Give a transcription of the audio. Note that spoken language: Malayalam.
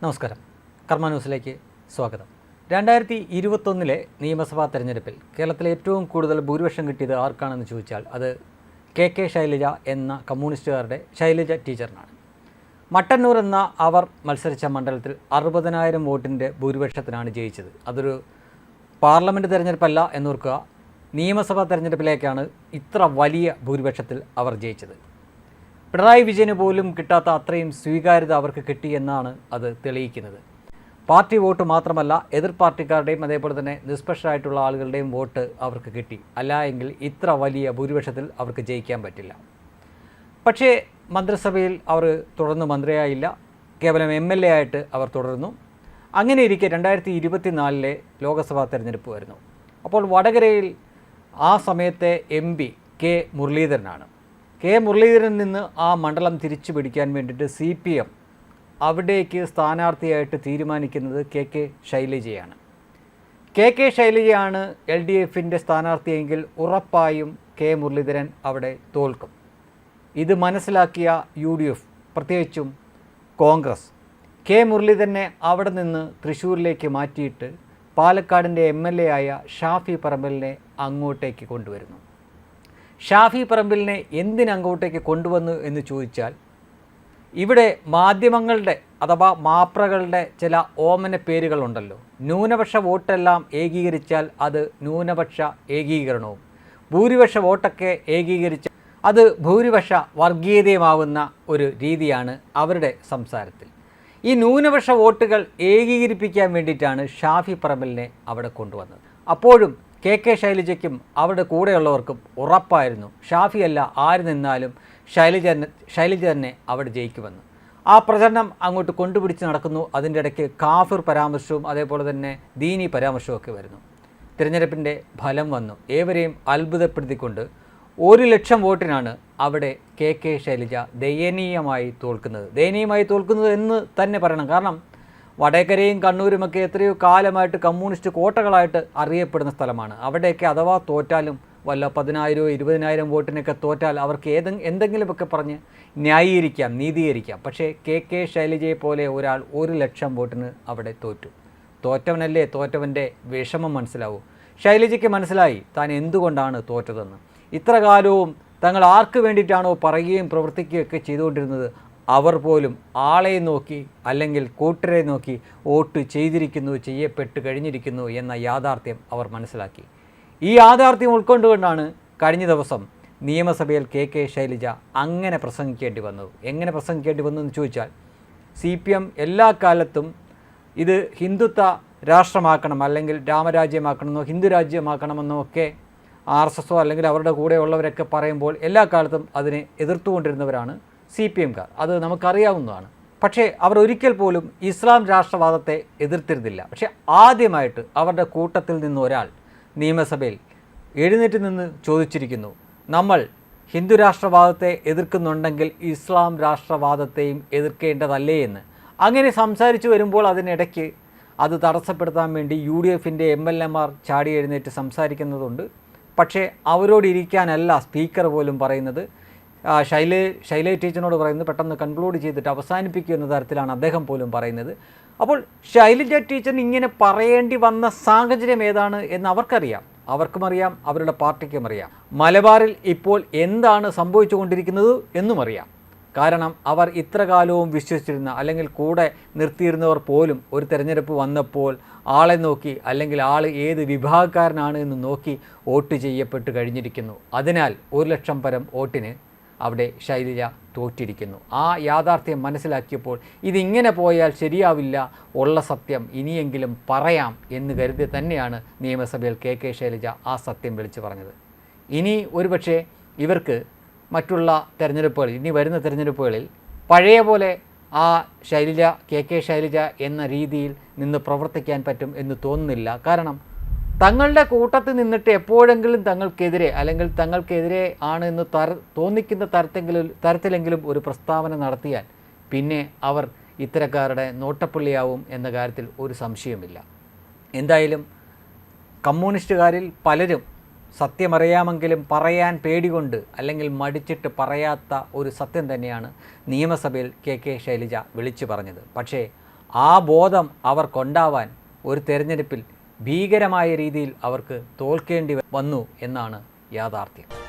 നമസ്കാരം. കർമ്മ ന്യൂസിലേക്ക് സ്വാഗതം. രണ്ടായിരത്തി ഇരുപത്തൊന്നിലെ നിയമസഭാ തെരഞ്ഞെടുപ്പിൽ കേരളത്തിലെ ഏറ്റവും കൂടുതൽ ഭൂരിപക്ഷം കിട്ടിയത് ആർക്കാണെന്ന് ചോദിച്ചാൽ അത് കെ കെ ശൈലജ എന്ന കമ്മ്യൂണിസ്റ്റുകാരുടെ ശൈലജ ടീച്ചറിനാണ്. മട്ടന്നൂർ എന്ന അവർ മത്സരിച്ച മണ്ഡലത്തിൽ അറുപതിനായിരം വോട്ടിന്റെ ഭൂരിപക്ഷത്തിനാണ് ജയിച്ചത്. അതൊരു പാർലമെന്റ് തെരഞ്ഞെടുപ്പല്ല എന്നോർക്കുക. നിയമസഭാ തെരഞ്ഞെടുപ്പിലേക്കാണ് ഇത്ര വലിയ ഭൂരിപക്ഷത്തിൽ അവർ ജയിച്ചത്. പിണറായി വിജയന് പോലും കിട്ടാത്ത അത്രയും സ്വീകാര്യത അവർക്ക് കിട്ടി എന്നാണ് അത് തെളിയിക്കുന്നത്. പാർട്ടി വോട്ട് മാത്രമല്ല എതിർ പാർട്ടിക്കാരുടെയും അതേപോലെ തന്നെ നിഷ്പക്ഷരായിട്ടുള്ള ആളുകളുടെയും വോട്ട് അവർക്ക് കിട്ടി. അല്ല എങ്കിൽ ഇത്ര വലിയ ഭൂരിപക്ഷത്തിൽ അവർക്ക് ജയിക്കാൻ പറ്റില്ല. പക്ഷേ മന്ത്രിസഭയിൽ അവർ തുടർന്ന് മന്ത്രിയായില്ല. കേവലം എം എൽ എ ആയിട്ട് അവർ തുടർന്നു അങ്ങനെ ഇരിക്കെ രണ്ടായിരത്തി ഇരുപത്തിനാലിലെ ലോക്സഭാ തെരഞ്ഞെടുപ്പ് വരുന്നു. അപ്പോൾ വടകരയിൽ ആ സമയത്തെ എം പി കെ മുരളീധരനാണ്. കെ മുരളീധരനിൽ നിന്ന് ആ മണ്ഡലം തിരിച്ചു പിടിക്കാൻ വേണ്ടിയിട്ട് സി പി എം അവിടേക്ക് സ്ഥാനാർത്ഥിയായിട്ട് തീരുമാനിക്കുന്നത് കെ കെ ശൈലജയാണ്. കെ കെ ശൈലജയാണ് എൽ ഡി എഫിന്റെ സ്ഥാനാർത്ഥിയെങ്കിൽ ഉറപ്പായും കെ മുരളീധരൻ അവിടെ തോൽക്കും. ഇത് മനസ്സിലാക്കിയ യു ഡി എഫ് പ്രത്യേകിച്ചും കോൺഗ്രസ് കെ മുരളീധരനെ അവിടെ നിന്ന് തൃശ്ശൂരിലേക്ക് മാറ്റിയിട്ട് പാലക്കാടിന്റെ എം എൽ എ ആയ ഷാഫി പറമ്പലിനെ അങ്ങോട്ടേക്ക് കൊണ്ടുവരുന്നു. ഷാഫി പറമ്പിലിനെ എന്തിനങ്ങോട്ടേക്ക് കൊണ്ടുവന്നു എന്ന് ചോദിച്ചാൽ ഇവിടെ മാധ്യമങ്ങളുടെ അഥവാ മാപ്രകളുടെ ചില ഓമന പേരുകളുണ്ടല്ലോ. ന്യൂനപക്ഷ വോട്ടെല്ലാം ഏകീകരിച്ചാൽ അത് ന്യൂനപക്ഷ ഏകീകരണവും. ഭൂരിപക്ഷ വോട്ടൊക്കെ ഏകീകരിച്ച അത് ഭൂരിപക്ഷ വർഗീയതയുമാവുന്ന ഒരു രീതിയാണ് അവരുടെ സംസാരത്തിൽ. ഈ ന്യൂനപക്ഷ വോട്ടുകൾ ഏകീകരിപ്പിക്കാൻ വേണ്ടിയിട്ടാണ് ഷാഫി പറമ്പലിനെ അവിടെ കൊണ്ടുവന്നത്. അപ്പോഴും കെ കെ ശൈലജയ്ക്കും അവരുടെ കൂടെയുള്ളവർക്കും ഉറപ്പായിരുന്നു. ഷാഫിയല്ല ആര് നിന്നാലും ശൈലജ ശൈലജ തന്നെ അവിടെ ജയിക്കുമെന്ന്. ആ പ്രചരണം അങ്ങോട്ട് കൊണ്ടുപിടിച്ച് നടക്കുന്നു. അതിന്റെ ഇടയ്ക്ക് കാഫിർ പരാമർശവും അതേപോലെ തന്നെ ദീനി പരാമർശവും ഒക്കെ വരുന്നു. തിരഞ്ഞെടുപ്പിന്റെ ഫലം വന്നു. ഏവരെയും അത്ഭുതപ്പെടുത്തിക്കൊണ്ട് ഒരു ലക്ഷം വോട്ടിനാണ് അവിടെ കെ കെ ശൈലജ ദയനീയമായി തോൽക്കുന്നത്. ദയനീയമായി തോൽക്കുന്നത് എന്ന് തന്നെ പറയണം. കാരണം വടകരയും കണ്ണൂരുമൊക്കെ എത്രയോ കാലമായിട്ട് കമ്മ്യൂണിസ്റ്റ് കോട്ടകളായിട്ട് അറിയപ്പെടുന്ന സ്ഥലമാണ്. അവിടെയൊക്കെ അഥവാ തോറ്റാലും വല്ല പതിനായിരമോ ഇരുപതിനായിരം വോട്ടിനൊക്കെ തോറ്റാൽ അവർക്ക് ഏത് എന്തെങ്കിലുമൊക്കെ പറഞ്ഞ് ന്യായീകരിക്കാം നീതീകരിക്കാം. പക്ഷേ കെ കെ ശൈലജയെ പോലെ ഒരാൾ ഒരു ലക്ഷം വോട്ടിന് അവിടെ തോറ്റു. തോറ്റവനല്ലേ തോറ്റവന്റെ വിഷമം മനസ്സിലാവൂ. ശൈലജയ്ക്ക് മനസ്സിലായി താൻ എന്തുകൊണ്ടാണ് തോറ്റതെന്ന്. ഇത്ര കാലവും തങ്ങൾ ആർക്ക് വേണ്ടിയിട്ടാണോ പറയുകയും പ്രവർത്തിക്കുകയൊക്കെ ചെയ്തുകൊണ്ടിരുന്നത്? അവർ പോലും ആളെ നോക്കി അല്ലെങ്കിൽ കൂട്ടരെ നോക്കി വോട്ട് ചെയ്തിരിക്കുന്നു ചെയ്യപ്പെട്ട് കഴിഞ്ഞിരിക്കുന്നു എന്ന യാഥാർത്ഥ്യം അവർ മനസ്സിലാക്കി. ഈ യാഥാർത്ഥ്യം ഉൾക്കൊണ്ടുകൊണ്ടാണ് കഴിഞ്ഞ ദിവസം നിയമസഭയിൽ കെ കെ ശൈലജ അങ്ങനെ പ്രസംഗിക്കേണ്ടി വന്നത്. എങ്ങനെ പ്രസംഗിക്കേണ്ടി വന്നു എന്ന് ചോദിച്ചാൽ സി പി എം എല്ലാ കാലത്തും ഇത് ഹിന്ദുത്വ രാഷ്ട്രമാക്കണം അല്ലെങ്കിൽ രാമരാജ്യമാക്കണമെന്നോ ഹിന്ദു രാജ്യമാക്കണമെന്നോ ഒക്കെ ആർ എസ് എസോ അല്ലെങ്കിൽ അവരുടെ കൂടെയുള്ളവരൊക്കെ പറയുമ്പോൾ എല്ലാ കാലത്തും അതിനെ എതിർത്തുകൊണ്ടിരുന്നവരാണ്. സി പി എംകാർ അത് നമുക്കറിയാവുന്നതാണ്. പക്ഷേ അവർ ഒരിക്കൽ പോലും ഇസ്ലാം രാഷ്ട്രവാദത്തെ എതിർത്തിരുന്നില്ല. പക്ഷേ ആദ്യമായിട്ട് അവരുടെ കൂട്ടത്തിൽ നിന്ന് ഒരാൾ നിയമസഭയിൽ എഴുന്നേറ്റ് നിന്ന് ചോദിച്ചിരിക്കുന്നു നമ്മൾ ഹിന്ദു രാഷ്ട്രവാദത്തെ എതിർക്കുന്നുണ്ടെങ്കിൽ ഇസ്ലാം രാഷ്ട്രവാദത്തെയും എതിർക്കേണ്ടതല്ലേ എന്ന്? അങ്ങനെ സംസാരിച്ചു വരുമ്പോൾ അതിനിടയ്ക്ക് അത് തടസ്സപ്പെടുത്താൻ വേണ്ടി യു ഡി എഫിന്റെ എം എൽ എമാർ ചാടി എഴുന്നേറ്റ് സംസാരിക്കുന്നതുണ്ട്. പക്ഷേ അവരോടിരിക്കാനല്ല സ്പീക്കർ പോലും പറയുന്നത് ശൈലേ ശൈലേ ടീച്ചറിനോട് പറയുന്നത് പെട്ടെന്ന് കൺക്ലൂഡ് ചെയ്തിട്ട് അവസാനിപ്പിക്കുക എന്ന തരത്തിലാണ് അദ്ദേഹം പോലും പറയുന്നത്. അപ്പോൾ ശൈലജ ടീച്ചറിന് ഇങ്ങനെ പറയേണ്ടി വന്ന സാഹചര്യം ഏതാണ് എന്ന് അവർക്കറിയാം. അവർക്കും അറിയാം അവരുടെ പാർട്ടിക്കും അറിയാം. മലബാറിൽ ഇപ്പോൾ എന്താണ് സംഭവിച്ചുകൊണ്ടിരിക്കുന്നത് എന്നും അറിയാം. കാരണം അവർ ഇത്ര കാലവും വിശ്വസിച്ചിരുന്ന അല്ലെങ്കിൽ കൂടെ നിർത്തിയിരുന്നവർ പോലും ഒരു തെരഞ്ഞെടുപ്പ് വന്നപ്പോൾ ആളെ നോക്കി അല്ലെങ്കിൽ ആൾ ഏത് വിഭാഗക്കാരനാണ് എന്ന് നോക്കി വോട്ട് ചെയ്യപ്പെട്ട് കഴിഞ്ഞിരിക്കുന്നു. അതിനാൽ ഒരു ലക്ഷം പരം വോട്ടിന് അവിടെ ശൈലജ തോറ്റിരിക്കുന്നു. ആ യാഥാർത്ഥ്യം മനസ്സിലാക്കിയപ്പോൾ ഇതിങ്ങനെ പോയാൽ ശരിയാവില്ല ഉള്ള സത്യം ഇനിയെങ്കിലും പറയാം എന്ന് കരുതി തന്നെയാണ് നിയമസഭയിൽ കെ കെ ശൈലജ ആ സത്യം വിളിച്ചു പറഞ്ഞത്. ഇനി ഒരുപക്ഷെ ഇവർക്ക് മറ്റുള്ള തെരഞ്ഞെടുപ്പുകൾ ഇനി വരുന്ന തെരഞ്ഞെടുപ്പുകളിൽ പഴയ പോലെ ആ ശൈലജ കെ കെ ശൈലജ എന്ന രീതിയിൽ നിന്ന് പ്രവർത്തിക്കാൻ പറ്റും എന്ന് തോന്നുന്നില്ല. കാരണം തങ്ങളുടെ കൂട്ടത്തിൽ നിന്നിട്ട് എപ്പോഴെങ്കിലും തങ്ങൾക്കെതിരെ അല്ലെങ്കിൽ തങ്ങൾക്കെതിരെ ആണ് എന്ന് തര തോന്നിക്കുന്ന തരത്തെങ്കിലും തരത്തിലെങ്കിലും ഒരു പ്രസ്താവന നടത്തിയാൽ പിന്നെ അവർ ഇത്തരക്കാരുടെ നോട്ടപ്പുള്ളിയാവും എന്ന കാര്യത്തിൽ ഒരു സംശയമില്ല എന്തായാലും കമ്മ്യൂണിസ്റ്റുകാരിൽ പലരും സത്യമറിയാമെങ്കിലും പറയാൻ പേടികൊണ്ട് അല്ലെങ്കിൽ മടിച്ചിട്ട് പറയാത്ത ഒരു സത്യം തന്നെയാണ് നിയമസഭയിൽ കെ കെ ശൈലജ വിളിച്ചു പറഞ്ഞത്. പക്ഷേ ആ ബോധം അവർക്കുണ്ടാവാൻ ഒരു തെരഞ്ഞെടുപ്പിൽ ഭീകരമായ രീതിയിൽ അവർക്ക് തോൽക്കേണ്ടി വന്നു എന്നാണ് യാഥാർത്ഥ്യം.